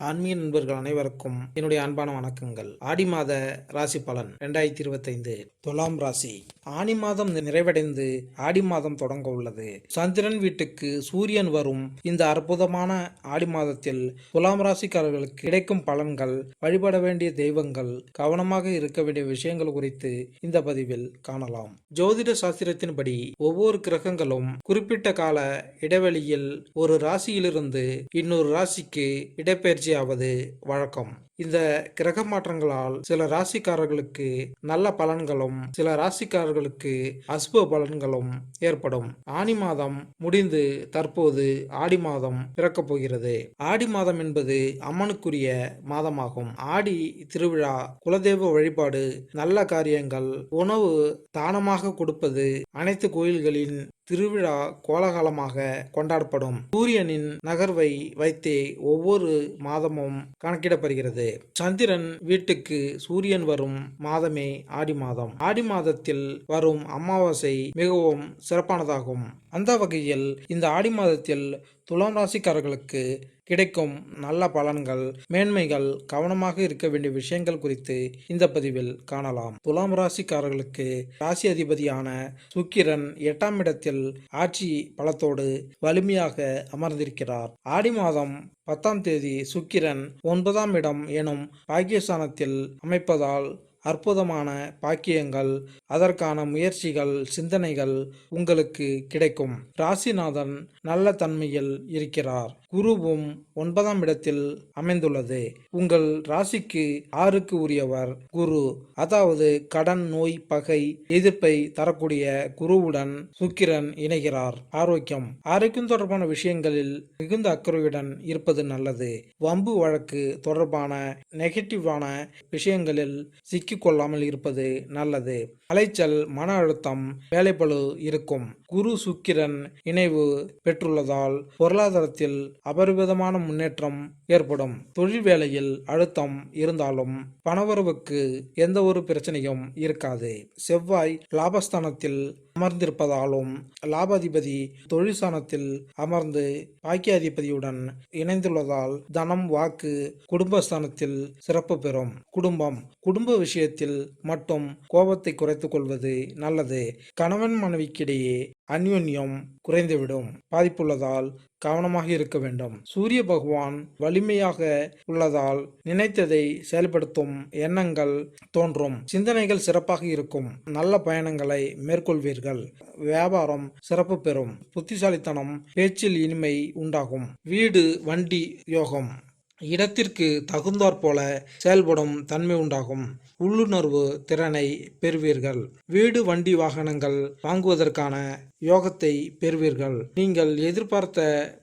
ஆன்மீக நண்பர்கள் அனைவருக்கும் என்னுடைய அன்பான வணக்கங்கள். ஆடி மாத ராசி பலன் ரெண்டாயிரத்தி இருபத்தைந்து துலாம் ராசி. ஆனி மாதம் நிறைவடைந்து ஆடி மாதம் தொடங்க உள்ளது. சந்திரன் வீட்டுக்கு சூரியன் வரும் இந்த அற்புதமான ஆடி மாதத்தில் துலாம் ராசிக்காரர்களுக்கு கிடைக்கும் பலன்கள் வழிபட வேண்டிய தெய்வங்கள் கவனமாக இருக்க வேண்டிய விஷயங்கள் குறித்து இந்த பதிவில் காணலாம். ஜோதிட சாஸ்திரத்தின்படி ஒவ்வொரு கிரகங்களும் குறிப்பிட்ட கால இடைவெளியில் ஒரு ராசியிலிருந்து இன்னொரு ராசிக்கு இடப்பெயர்ச்சியாவது வழக்கம். இந்த கிரக மாற்றங்களால் சில ராசிக்காரர்களுக்கு நல்ல பலன்களும் சில ராசிக்காரர்களுக்கு அசுப பலன்களும் ஏற்படும். ஆனி மாதம் முடிந்து தற்போது ஆடி மாதம் பிறக்கப் போகிறது. ஆடி மாதம் என்பது அம்மனுக்குரிய மாதமாகும். ஆடி திருவிழா குலதெய்வ வழிபாடு நல்ல காரியங்கள் உணவு தானமாக கொடுப்பது அனைத்து கோயில்களின் திருவிழா கோலாகலமாக கொண்டாடப்படும். சூரியனின் நகர்வை வைத்தே ஒவ்வொரு மாதமும் கணக்கிடப்படுகிறது. சந்திரன் வீட்டுக்கு சூரியன் வரும் மாதமே ஆடி மாதம். ஆடி மாதத்தில் வரும் அமாவாசை மிகவும் சிறப்பானதாகும். அந்த வகையில் இந்த ஆடி மாதத்தில் துலாம் ராசிக்காரர்களுக்கு கிடைக்கும் நல்ல பலன்கள் மேன்மைகள் கவனமாக இருக்க வேண்டிய விஷயங்கள் குறித்து இந்த பதிவில் காணலாம். துலாம் ராசிக்காரர்களுக்கு ராசி அதிபதியான சுக்கிரன் எட்டாம் இடத்தில் ஆட்சி பலத்தோடு வலிமையாக அமர்ந்திருக்கிறார். ஆடி மாதம் பத்தாம் தேதி சுக்கிரன் ஒன்பதாம் இடம் எனும் பாக்கியஸ்தானத்தில் அமைப்பதால் அற்புதமான பாக்கியங்கள் அதற்கான முயற்சிகள் சிந்தனைகள் உங்களுக்கு கிடைக்கும். ராசிநாதன் நல்ல தன்மையில் இருக்கிறார். குருவும் ஒன்பதாம் இடத்தில் அமைந்துள்ளது. உங்கள் ராசிக்கு ஆறுக்கு உரியவர் குரு. அதாவது கடன் நோய் பகை எதிர்ப்பை தரக்கூடிய குருவுடன் சுக்கிரன் இணைகிறார். ஆரோக்கியம். ஆரோக்கியம் தொடர்பான விஷயங்களில் மிகுந்த அக்கறையுடன் இருப்பது நல்லது. வம்பு வழக்கு தொடர்பான நெகட்டிவான விஷயங்களில் சிக்கிக்கொள்ளாமல் இருப்பது நல்லது. அலைச்சல் மன அழுத்தம் வேலைப்பழு இருக்கும். குரு சுக்கிரன் இணைவு பெற்றுள்ளதால் பொருளாதாரத்தில் அபரிவிதமான முன்னேற்றம் ஏற்படும். தொழில் வேலையில் அழுத்தம் இருந்தாலும் பணவரவுக்கு எந்த ஒரு பிரச்சனையும் இருக்காது. செவ்வாய் லாபஸ்தானத்தில் அமர்ந்திருப்பதாலும் லாபாதிபதி தொழிற்சானத்தில் அமர்ந்து பாக்கியாதிபதியுடன் இணைந்துள்ளதால் தனம் வாக்கு குடும்பஸ்தானத்தில் சிறப்பு பெறும். குடும்பம் குடும்ப விஷயத்தில் மட்டும் கோபத்தை குறைத்துக் கொள்வது நல்லது. கணவன் மனைவிக்கிடையே அந்யோன்யம் குறைந்துவிடும். பாதிப்புள்ளதால் கவனமாக இருக்க வேண்டும். சூரிய பகவான் வலிமையாக உள்ளதால் நினைத்ததை செயல்படுத்தும் எண்ணங்கள் தோன்றும். சிந்தனைகள் சிறப்பாக இருக்கும். நல்ல பயணங்களை மேற்கொள்வீர்கள். வியாபாரம் சிறப்பு பெறும். புத்திசாலித்தனம் பேச்சில் இனிமை உண்டாகும். வீடு வண்டி யோகம். இடத்திற்கு தகுந்தாற் போல செயல்படும் தன்மை உண்டாகும். உள்ளுணர்வு திறனை பெறுவீர்கள். வீடு வண்டி வாகனங்கள் வாங்குவதற்கான யோகத்தை பெறுவீர்கள். நீங்கள் எதிர்பார்த்த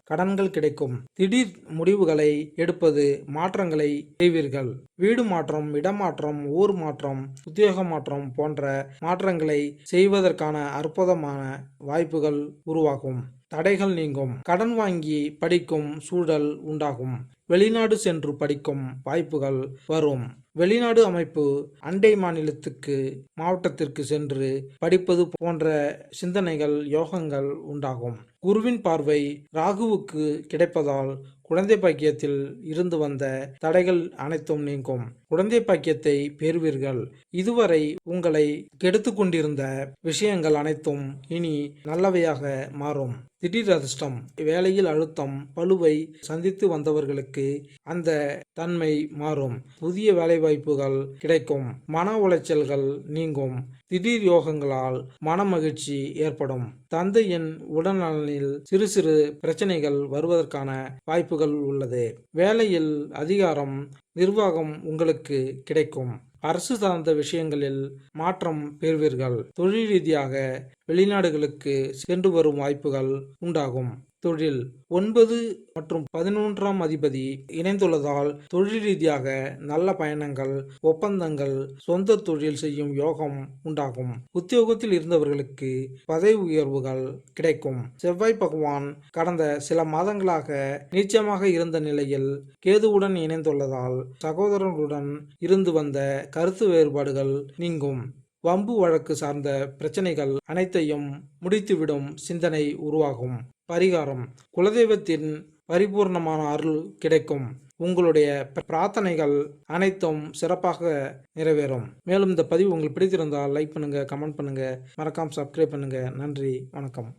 கடன்கள் கிடைக்கும். திடீர் முடிவுகளை எடுப்பது மாற்றங்களை செய்வீர்கள். வீடு மாற்றம் இடமாற்றம் ஊர் மாற்றம் உத்தியோக மாற்றம் போன்ற மாற்றங்களை செய்வதற்கான அற்புதமான வாய்ப்புகள் உருவாகும். தடைகள் நீங்கும். கடன் வாங்கி படிக்கும் சூழல் உண்டாகும். வெளிநாடு சென்று படிக்கும் வாய்ப்புகள் வரும். வெளிநாடு அமைப்பு அண்டை மாநிலத்துக்கு மாவட்டத்திற்கு சென்று படிப்பது போன்ற சிந்தனைகள் யோகங்கள் உண்டாகும். குருவின் பார்வை ராகுவுக்கு கிடைப்பதால் குழந்தை பாக்கியத்தில் இருந்து வந்த தடைகள் அனைத்தும் நீங்கும். குழந்தை பாக்கியத்தை பெறுவீர்கள். இதுவரை உங்களை கெடுத்து கொண்டிருந்த விஷயங்கள் அனைத்தும் இனி நல்லவையாக மாறும். திடீர் அதிர்ஷ்டம் வேலையில் அழுத்தம் பழுவை சந்தித்து வந்தவர்களுக்கு அந்த தன்மை மாறும். புதிய வேலைவாய்ப்புகள் கிடைக்கும். மன உளைச்சல்கள் நீங்கும். திடீர் யோகங்களால் மன மகிழ்ச்சி ஏற்படும். தந்தையின் உடல்நலனில் சிறு சிறு பிரச்சனைகள் வருவதற்கான வாய்ப்புகள் உள்ளது. வேலையில் அதிகாரம் நிர்வாகம் உங்களுக்கு கிடைக்கும். அரசு சார்ந்த விஷயங்களில் மாற்றம் பெறுவீர்கள். தொழில் ரீதியாக வெளிநாடுகளுக்கு சென்று வரும் வாய்ப்புகள் உண்டாகும். தொழில் ஒன்பது மற்றும் பதினொன்றாம் அதிபதி இணைந்துள்ளதால் தொழில் ரீதியாக நல்ல பயணங்கள் ஒப்பந்தங்கள் சொந்த தொழில் செய்யும் யோகம் உண்டாகும். உத்தியோகத்தில் இருந்தவர்களுக்கு பதவி உயர்வுகள் கிடைக்கும். செவ்வாய் பகவான் கடந்த சில மாதங்களாக நீச்சமாக இருந்த நிலையில் கேதுவுடன் இணைந்துள்ளதால் சகோதரர்களுடன் இருந்து வந்த கருத்து வேறுபாடுகள் நீங்கும். வம்பு வழக்கு சார்ந்த பிரச்சனைகள் அனைத்தையும் முடித்துவிடும் சிந்தனை உருவாகும். பரிகாரம். குலதெய்வத்தின் பரிபூர்ணமான அருள் கிடைக்கும். உங்களுடைய பிரார்த்தனைகள் அனைத்தும் சிறப்பாக நிறைவேறும். மேலும் இந்த பதிவு உங்களுக்கு பிடித்திருந்தால் லைக் பண்ணுங்க கமெண்ட் பண்ணுங்க. மறக்காம சப்ஸ்கிரைப் பண்ணுங்க. நன்றி. வணக்கம்.